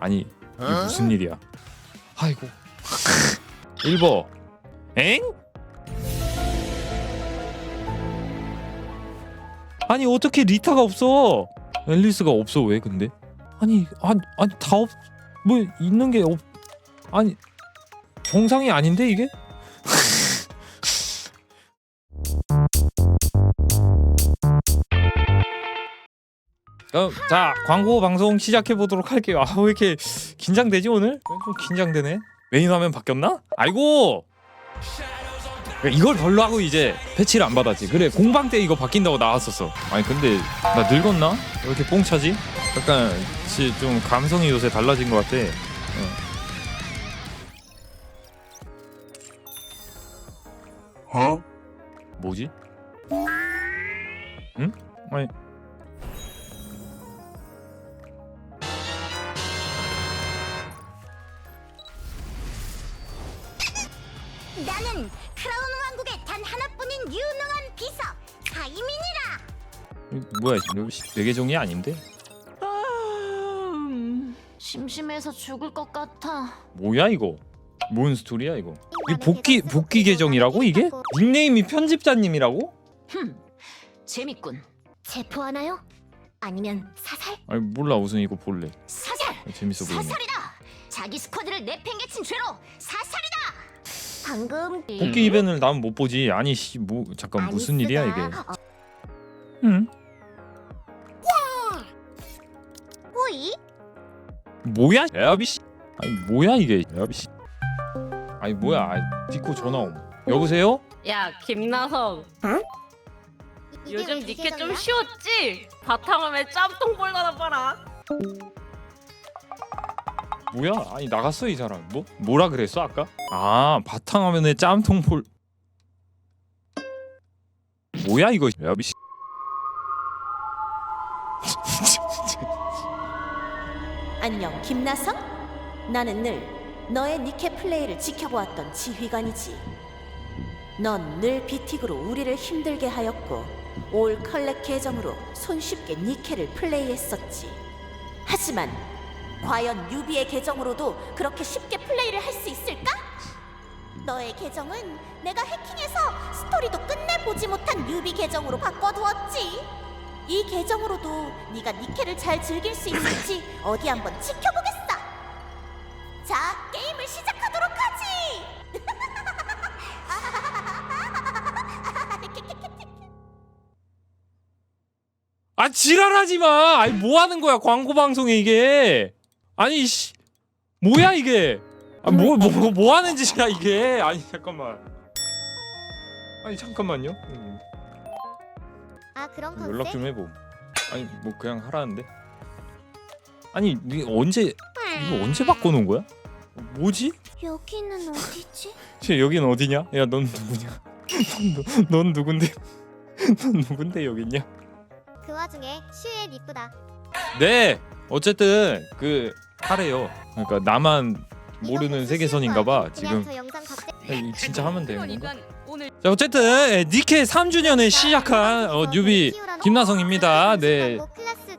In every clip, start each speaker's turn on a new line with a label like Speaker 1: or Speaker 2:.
Speaker 1: 아니 이게 무슨 일이야? 아이고. 1버 엥? 아니 어떻게 리타가 없어? 앨리스가 없어 왜 근데? 아니 아니 아니 다없뭐 있는 게 없 아니 정상이 아닌데 이게 그럼 자 광고 방송 시작해 보도록 할게요. 아 왜 이렇게 긴장되지 오늘? 왜좀 긴장되네. 메인 화면 바뀌었나? 아이고. 그러니까 이걸 별로 하고 이제 패치를 안 받았지. 그래 공방 때 이거 바뀐다고 나왔었어. 아니 근데 나 늙었나? 왜 이렇게 뽕 차지? 약간 지- 좀 감성이 요새 달라진 것 같아.
Speaker 2: 어?
Speaker 1: 뭐지? 응? 아니
Speaker 3: 나는 크라운 왕국의 단 하나뿐인 유능한 비서 사이민이라.
Speaker 1: 이- 뭐야 내 계정이 아닌데?
Speaker 3: 음, 심심해서 죽을 것 같아.
Speaker 1: 뭐야 이거? 뭔 스토리야 이거? 이 복귀 복귀 계정이라고 이게? 닉네임이 편집자님이라고?
Speaker 3: 흠, 재밌군. 체포하나요? 아니면 사살?
Speaker 1: 아니 몰라 우선 이거 볼래.
Speaker 3: 사살!
Speaker 1: 아, 재밌어 보이네.
Speaker 3: 사살이다! 자기 스쿼드를 내팽개친 죄로 사살이다! 방금
Speaker 1: 복귀 이벤트를 나는 못 보지. 아니 씨 뭐 잠깐 무슨 일이야 이게? 응?
Speaker 3: 호이?
Speaker 1: 뭐야? 야비 씨. 아니 뭐야 이게? 야비 씨. 아니 뭐야? 아이, 디코 전화 옴. 여보세요?
Speaker 4: 야 김나성 요즘 니케 좀 쉬웠지? 바탕화면 짬뽕 볼라나 봐라
Speaker 1: 뭐야? 아니 나갔어 이 사람. 뭐 뭐라 그랬어 아까? 아 바탕화면에 짬통 볼. 뭐야 이거? 야비 씨.
Speaker 5: 안녕 김나성? 나는 늘 너의 니케 플레이를 지켜보았던 지휘관이지 넌 늘 비틱으로 우리를 힘들게 하였고 올 컬렉 계정으로 손쉽게 니케를 플레이했었지 하지만 과연 유비의 계정으로도 그렇게 쉽게 플레이를 할 수 있을까? 너의 계정은 내가 해킹해서 스토리도 끝내 보지 못한 유비 계정으로 바꿔두었지 이 계정으로도 네가 니케를 잘 즐길 수 있을지 어디 한번 지켜보겠어. 자, 게임을 시작하도록 하지.
Speaker 1: 아 지랄하지 마. 아니 뭐 하는 거야 광고 방송에 이게. 아니 씨 뭐야 이게. 아뭐뭐 뭐, 뭐 하는 짓이야 이게. 아니 잠깐만. 아니 잠깐만요. 음,
Speaker 3: 아 그런
Speaker 1: 연락 좀 해봄. 아니 뭐 그냥 하라는데. 아니 이 언제 이거 언제 바꿔놓은 거야? 뭐지?
Speaker 3: 여기는 어디지?
Speaker 1: 쟤 여긴 어디냐? 야 넌 누구냐? 넌, 넌 누군데? 넌 누군데 여기 있냐?
Speaker 3: 그 와중에 슈엔 이쁘다.
Speaker 1: 네 어쨌든 그 하래요. 그러니까 나만 모르는 세계선인가봐 지금.
Speaker 3: 각자
Speaker 1: 야, 진짜 하면 되는 건가? 자 어쨌든 예, 니케 3주년에 시작한 어, 뉴비 김나성입니다. 네.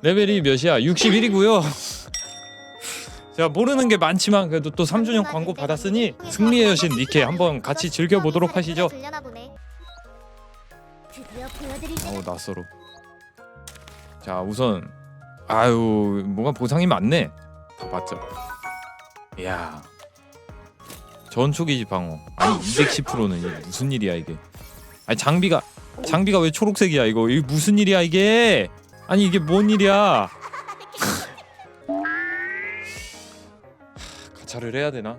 Speaker 1: 레벨이 몇이야? 61이고요. 제가 모르는 게 많지만 그래도 또 3주년 광고 받았으니 승리의 여신 니케 한번 같이 즐겨보도록 하시죠. 아우 낯설어. 자 우선 아유 뭐가 보상이 많네 다 봤죠? 이야. 전초기지 방어 아니 210%는 이게 무슨 일이야 이게? 아니 장비가 장비가 왜 초록색이야 이거? 이게 무슨 일이야 이게? 아니 이게 뭔 일이야? 가차를 해야 되나?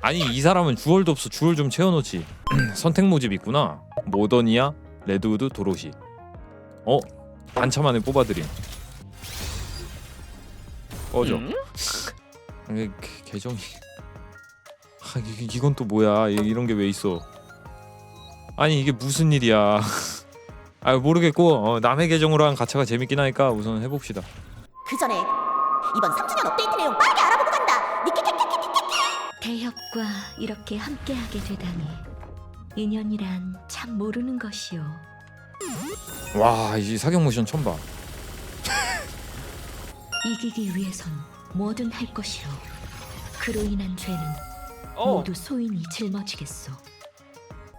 Speaker 1: 아니 이 사람은 주얼도 없어. 주얼 좀 채워놓지. 선택 모집 있구나. 모던이야? 레드우드 도로시. 어? 반차 만에 뽑아드림 꺼져.
Speaker 4: 음?
Speaker 1: 이게 개- 계정이. 아 이, 이건 또 뭐야? 이- 이런 게 왜 있어? 아니 이게 무슨 일이야? 아 모르겠고 어, 남의 계정으로 한 가차가 재밌긴 하니까 우선 해봅시다.
Speaker 5: 그 전에 이번 3주년 업데이트 내용 빠르게 알아보고 간다.
Speaker 6: 대협과 이렇게 함께하게 되다니 인연이란 참 모르는 것이오.
Speaker 1: 와 이 사격 모션 처음 봐
Speaker 6: 이기기 위해선 뭐든 할 것이로 그로 인한 죄는
Speaker 1: 어.
Speaker 6: 모두 소인이 짊어지겠소.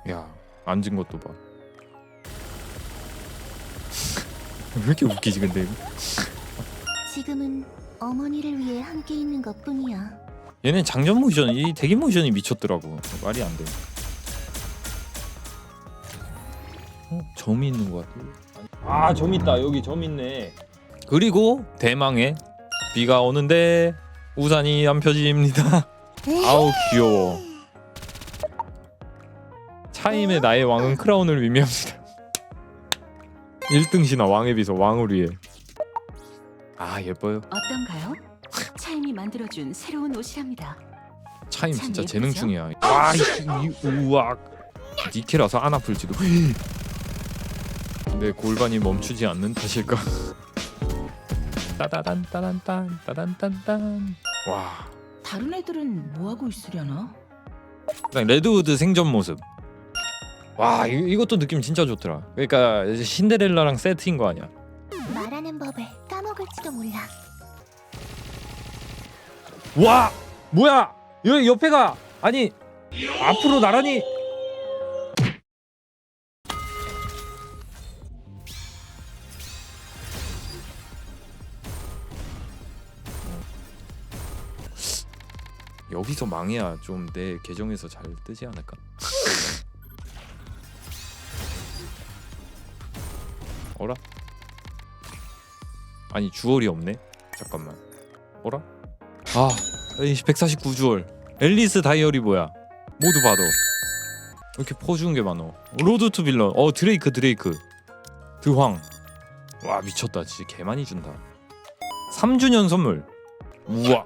Speaker 1: 야 앉은 것도 봐. 왜 이렇게 웃기지 근데 이거?
Speaker 3: 지금은 어머니를 위해 함께 있는 것뿐이야.
Speaker 1: 얘는 장전 모션 이 대기 모션이 미쳤더라고 말이 안 돼. 어 점이 있는 것 같아. 아 점 있다 여기 점 있네. 그리고 대망의 비가 오는데 우산이 안 펴집니다. 아우 귀여워. 차임의 나의 왕은 크라운을 의미합니다. 1등 신화 왕의 비서 왕을 위해. 아 예뻐요.
Speaker 7: 어떤가요? 차임이 만들어준 새로운 옷이랍니다.
Speaker 1: 차임
Speaker 7: 참
Speaker 1: 진짜
Speaker 7: 예쁘죠?
Speaker 1: 재능충이야. 와, 이, 우악. 니케라서 안 아플지도. 내 골반이 멈추지 않는 탓일까? 따다단 따단딴 따단딴딴. 와,
Speaker 7: 다른 애들은 뭐 하고 있으려나?
Speaker 1: 그다음 레드우드 생전 모습. 와, 이, 이것도 느낌 진짜 좋더라. 그러니까 이제 신데렐라랑 세트인 거 아니야?
Speaker 3: 말하는 법을 까먹을지도 몰라.
Speaker 1: 와, 뭐야? 여기 옆에가 아니 앞으로 나란히. 여기서 망해야 좀 내 계정에서 잘 뜨지 않을까? 어라? 아니 주얼이 없네. 잠깐만. 어라? 아, 149 주얼. 앨리스 다이어리 뭐야? 모두 봐도. 이렇게 퍼주는 게 많어. 로드 투 빌런. 어 드레이크 드레이크. 드황. 와 미쳤다. 진짜 개 많이 준다. 3주년 선물. 우와.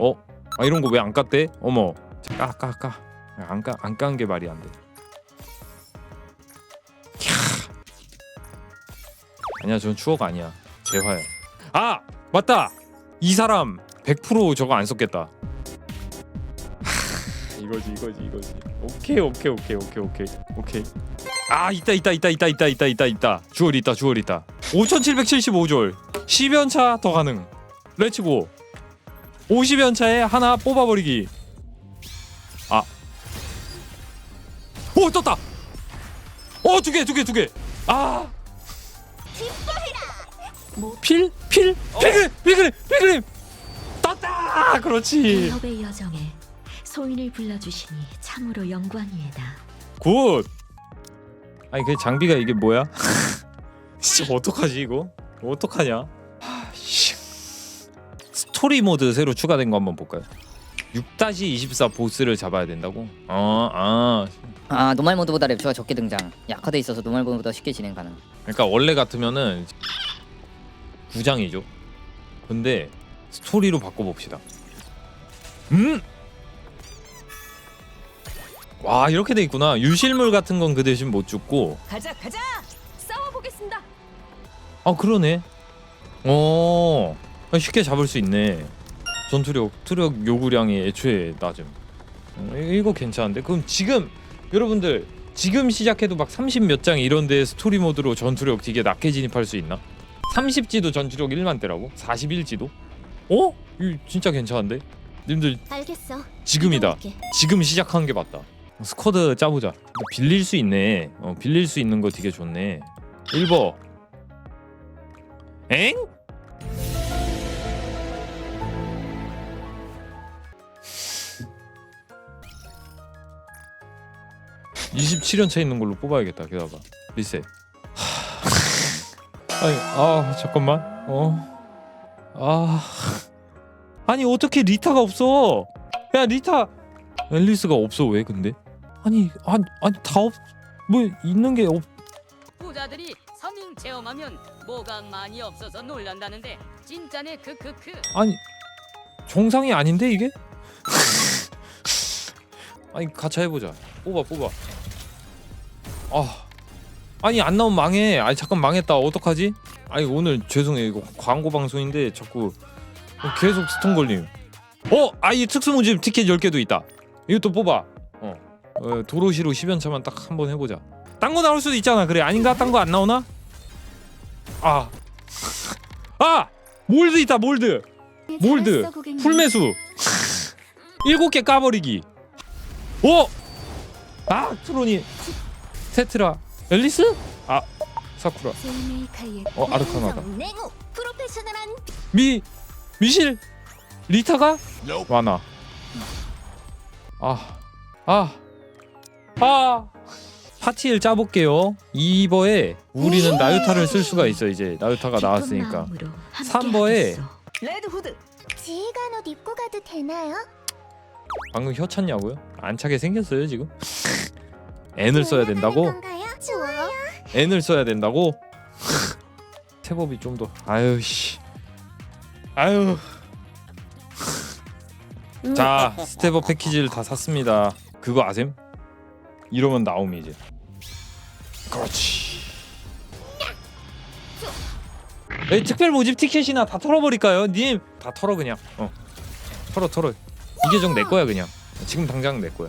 Speaker 1: 어? 아 이런 거 왜 안 깠대? 어머. 까까 까. 안까안 깐 게 말이 안 돼. 캬. 아니야, 전 추억 아니야. 재화야. 아 맞다. 이 사람 100% 저거 안 썼겠다. 하, 이거지 이거지 이거지. 오케이 오케이 오케이 오케이 오케이 오케이. 아 있다 있다 있다 있다 있다 있다 있다 있다. 주얼 있다 주얼 있다. 5,775주얼. 10연차 더 가능. 렛츠고. 50연 차에 하나 뽑아버리기. 아. 오 떴다. 어 두 개 두 개 두 개. 아. 필? 필? 필그림! 필그림! 필그림! 떴다! 그렇지
Speaker 6: 대협의 여정에 소인을 불러주시니 참으로 영광이에다.
Speaker 1: 굿! 아니 그 장비가 이게 뭐야? 진짜 어떡하지 이거? 어떡하냐? 스토리 모드 새로 추가된 거 한번 볼까요? 6-24 보스를 잡아야 된다고? 어, 아.
Speaker 8: 아 노말 모드보다 랩추가 적게 등장 약화돼 있어서 노말 모드보다 쉽게 진행 가능
Speaker 1: 그러니까 원래 같으면은 9장이죠. 근데 스토리로 바꿔봅시다. 음? 와 이렇게 돼 있구나. 유실물 같은 건 그 대신 못 죽고.
Speaker 7: 가자 가자! 싸워보겠습니다.
Speaker 1: 아 그러네. 어 쉽게 잡을 수 있네. 전투력 투력 요구량이 애초에 낮음. 어, 이- 이거 괜찮은데? 그럼 지금 여러분들 지금 시작해도 막 30 몇 장 이런데 스토리 모드로 전투력 되게 낮게 진입할 수 있나? 30지도 전투력 1만 대라고? 41지도? 어? 이 진짜 괜찮은데? 님들
Speaker 3: 알겠어.
Speaker 1: 지금이다.
Speaker 3: 이동할게.
Speaker 1: 지금 시작하는 게 맞다. 스쿼드 짜보자. 빌릴 수 있네. 어, 빌릴 수 있는 거 되게 좋네. 1버. 엥? (27연) 차 있는 걸로 뽑아야겠다 기다려봐 리셋 하... 아니 아 잠깐만 어 아 아니 어떻게 리타가 없어 야 리타 앨리스가 없어 왜 근데? 아니 아니 아니 다없뭐 있는 게 없.
Speaker 9: 부자들이 서민 체험하면 뭐가 많이 없어서 놀란다는데 진짜네 크크크
Speaker 1: 아니 정상이 아닌데 이게? 아니 가차 해보자. 뽑아 뽑아. 아 아니 안 나오면 망해. 아니 잠깐 망했다. 어떡하지? 아니 오늘 죄송해요 이거 광고 방송인데 자꾸 계속 스톤 걸림. 어 아이 특수 모집 티켓 10개도 있다. 이것도 뽑아. 어, 어 도로시로 10연차만 딱 한 번 해보자. 딴 거 나올 수도 있잖아. 그래 아닌가? 딴 거 안 나오나? 아. 아! 몰드 있다 몰드 몰드 풀매수 일곱 개 까버리기 오! 아 트로 니 테트라 앨리스? 아 사쿠라 어 아르카나다 미 미실 리타가 와나 아, 아, 아. 파티를 짜볼게요. 2버에 우리는 나유타를 쓸 수가 있어 이제 나유타가 나왔으니까. 3버에
Speaker 7: 레드후드
Speaker 3: 지휘관 옷 입고 가도 되나요?
Speaker 1: 방금 혀 찼냐고요? 안 차게 생겼어요 지금? N을 써야 된다고?
Speaker 3: 좋아요.
Speaker 1: N을 써야 된다고? 태법이 좀 더 아유 씨. 아유. 자 스텝업 패키지를 다 샀습니다. 그거 아셈? 이러면 나옴이 이제. 그렇지. 에이, 특별 모집 티켓이나 다 털어버릴까요? 님 다 털어 그냥. 어. 털어 털어. 이 계정 내 거야 그냥. 지금 당장 내 거야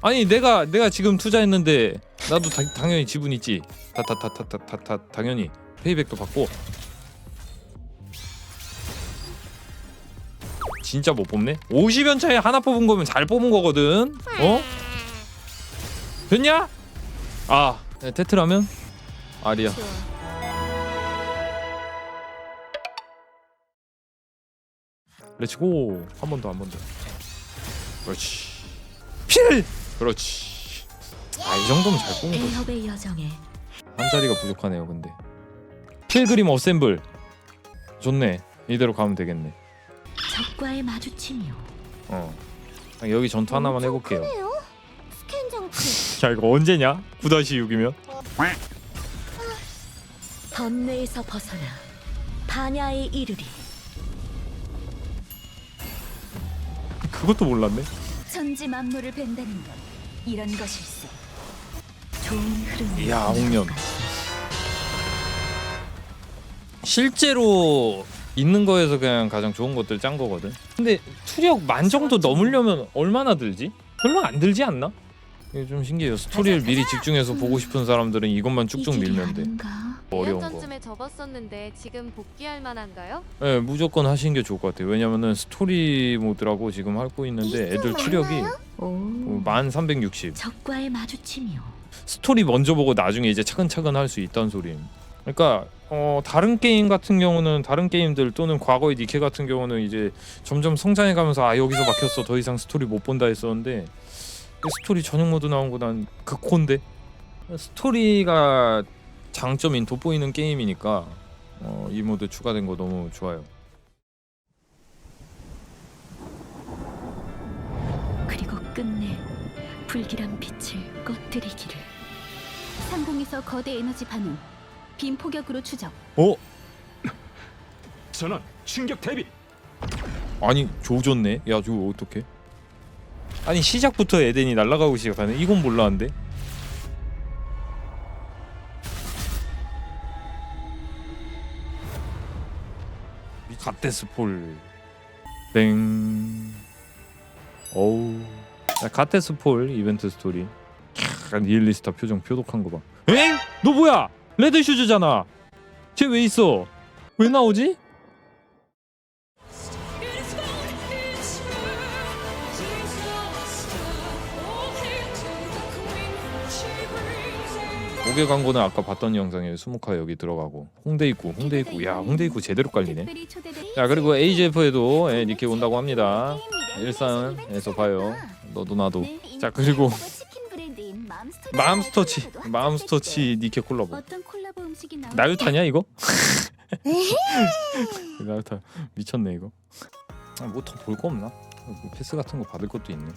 Speaker 1: 아니 내가 내가 지금 투자했는데 나도 다, 당연히 지분 있지. 다다다다다다 당연히 페이백도 받고. 진짜 못 뽑네? 50연 차에 하나 뽑은 거면 잘 뽑은 거거든. 어? 됐냐? 아 네, 테트라면? 아리야. 렛츠고 한 번 더 한 번 더. 그렇지. 필 그렇지. 아 이 정도면 잘 뽑은 거지.
Speaker 6: 여정에.
Speaker 1: 한 자리가 부족하네요 근데. 필그림 어셈블. 좋네. 이대로 가면 되겠네.
Speaker 6: 적과의 마주침이요.
Speaker 1: 어. 아, 여기 전투 하나만 해 볼게요.
Speaker 3: 크네요. 스캔 장치.
Speaker 1: 자 이거 언제냐? 9-6이면?
Speaker 6: 번뇌에서 벗어나 반야에 이르리.
Speaker 1: 그것도 몰랐네
Speaker 7: 천지 만물을 벤다는 건 이런 것일세
Speaker 6: 좋은 흐름이
Speaker 1: 이야, 홍련. 실제로 있는 거에서 그냥 가장 좋은 것들 짠 거거든 근데 투력 만 정도 넘으려면 얼마나 들지? 별로 안 들지 않나? 이게 좀 신기해요 스토리를 미리 집중해서 보고 싶은 사람들은 이것만 쭉쭉 밀면 돼
Speaker 6: 아닌가?
Speaker 1: 어려운 거
Speaker 4: 전쯤에 접었었는데 지금 복귀할 만한가요?
Speaker 1: 네, 무조건 하시는 게 좋을 것 같아요. 왜냐면은 스토리 모드라고 지금 하고 있는데 애들 투력이
Speaker 6: 오.
Speaker 1: 1360.
Speaker 6: 적과의 마주침이요.
Speaker 1: 스토리 먼저 보고 나중에 이제 차근차근 할 수 있다는 소림. 그러니까 어, 다른 게임 같은 경우는 다른 게임들 또는 과거의 니케 같은 경우는 이제 점점 성장해 가면서 아 여기서 막혔어 더 이상 스토리 못 본다 했었는데 이 스토리 전용 모드 나온 거 난 극호인데 스토리가 장점인 돋보이는 게임이니까 어, 이 모드 추가된 거 너무 좋아요.
Speaker 6: 그리고 끝내 불길한 빛을 꺼뜨리기를.
Speaker 7: 상공에서 거대 에너지 반응 빔 포격으로 추적
Speaker 1: 어?
Speaker 2: 전원 충격 대비.
Speaker 1: 아니 조졌네. 야 저거 어떡해? 아니 시작부터 에덴이 날아가고 시작하네. 이건 몰랐는데. 가테스폴 땡 어우 야, 가테스폴 이벤트 스토리 캬, 니엘리스타 표정 표독한 거봐 엥? 너 뭐야? 레드 슈즈잖아 쟤 왜 있어? 왜 나오지? 목의 광고는 아까 봤던 영상에 수묵화 여기 들어가고. 홍대 입구 홍대 입구. 야 홍대 입구 제대로 깔리네. 자 그리고 AGF에도 예, 니케 온다고 합니다. 일산에서 봐요. 너도 나도. 자 그리고
Speaker 7: 맘스터치
Speaker 1: 맘스터치 니케 콜라보. 나유타냐 이거? 나유타. 미쳤네 이거. 아, 뭐더 볼 거 없나? 뭐 패스 같은 거 받을 것도 있네.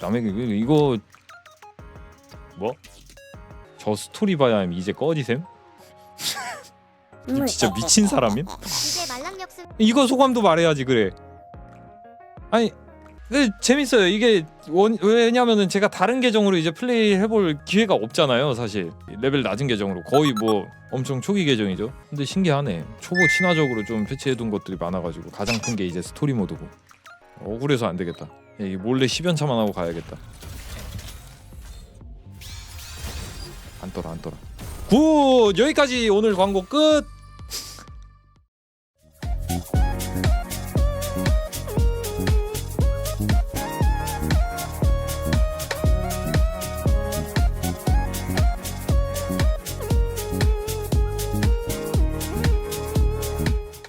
Speaker 1: 남에게 이거- 이거 뭐? 저 스토리 봐야 함 이제 꺼지셈? 이 진짜 미친 사람임?
Speaker 3: 이제 말랑역습
Speaker 1: 이거 소감도 말해야지 그래. 아니, 근데 재밌어요. 이게 원, 왜냐면은 제가 다른 계정으로 이제 플레이 해볼 기회가 없잖아요, 사실. 레벨 낮은 계정으로 거의 뭐 엄청 초기 계정이죠. 근데 신기하네. 초보 친화적으로 좀 패치해둔 것들이 많아가지고 가장 큰 게 이제 스토리 모드고. 억울해서 안 되겠다. 야, 이 몰래 10연차만 하고 가야겠다. 안 떠라, 안 떠라. 굿! 여기까지 오늘 광고 끝!